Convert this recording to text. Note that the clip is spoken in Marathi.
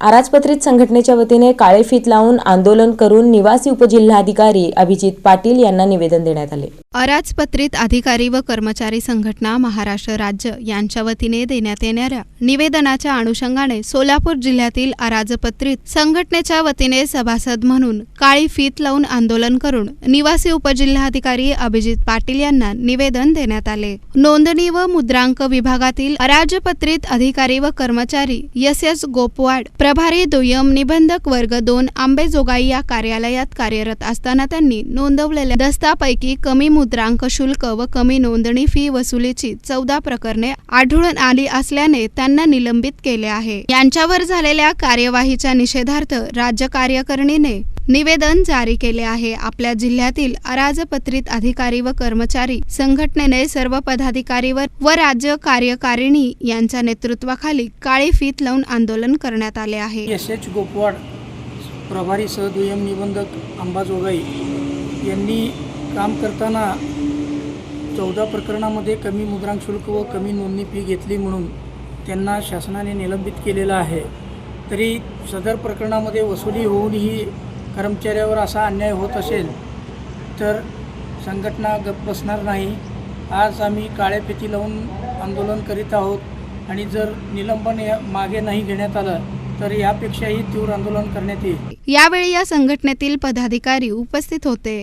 आराजपत्रित संघटनेच्या वतीने काळे फीत लावून आंदोलन करून निवासी उपजिल्हाधिकारी अभिजित पाटील यांना निवेदन देण्यात आले. अराजपत्रित अधिकारी व कर्मचारी संघटना महाराष्ट्र राज्य यांच्या वतीने देण्यात येणाऱ्या निवेदनाच्या अनुषंगाने सोलापूर जिल्ह्यातील अराजपत्रित संघटनेच्या वतीने सभासद म्हणून काळी फीत लावून आंदोलन करून निवासी उपजिल्हाधिकारी अभिजित पाटील यांना निवेदन देण्यात आले. नोंदणी व मुद्रांक विभागातील अराजपत्रित अधिकारी व कर्मचारी एस एस गोपवाड प्रभारी दुय्यम निबंधक वर्ग दोन आंबेजोगाई या कार्यालयात कार्यरत असताना त्यांनी नोंदवलेल्या दस्तापैकी कमी मुद्रांक शुल्क व कमी नोंदणी फी वसुलीची चौदा प्रकरणे आढळून आली असल्याने त्यांना निलंबित केले आहे. यांच्यावर झालेल्या कार्यवाहीच्या निषेधार्थ राज्य कार्यकारिणीने निवेदन जारी केले आहे. आपल्या जिल्ह्यातील अराजपत्रित अधिकारी व कर्मचारी संघटनेने सर्व पदाधिकारीवर व राज्य कार्यकारिणी यांच्या नेतृत्वाखाली काळी फीत लावून आंदोलन करण्यात आले आहे. एस. एच. गोपवाड प्रभारी सहदुय्यम निबंधक अंबाजोगाई यांनी काम करताना चौदा प्रकरणामध्ये कमी मुद्रांक शुल्क व कमी नोंदणी फी घेतली म्हणून त्यांना शासनाने निलंबित केलेलं आहे. तरी सदर प्रकरणामध्ये वसुली होऊनही कर्मचाऱ्यावर असा अन्याय होत असेल तर संघटना गप्प बसणार नाही. आज आम्ही काळ्या पेटी लावून आंदोलन करीत आहोत आणि जर निलंबन या मागे नाही घेण्यात आलं तर यापेक्षाही तीव्र आंदोलन करण्यात येईल. यावेळी या संघटनेतील पदाधिकारी उपस्थित होते.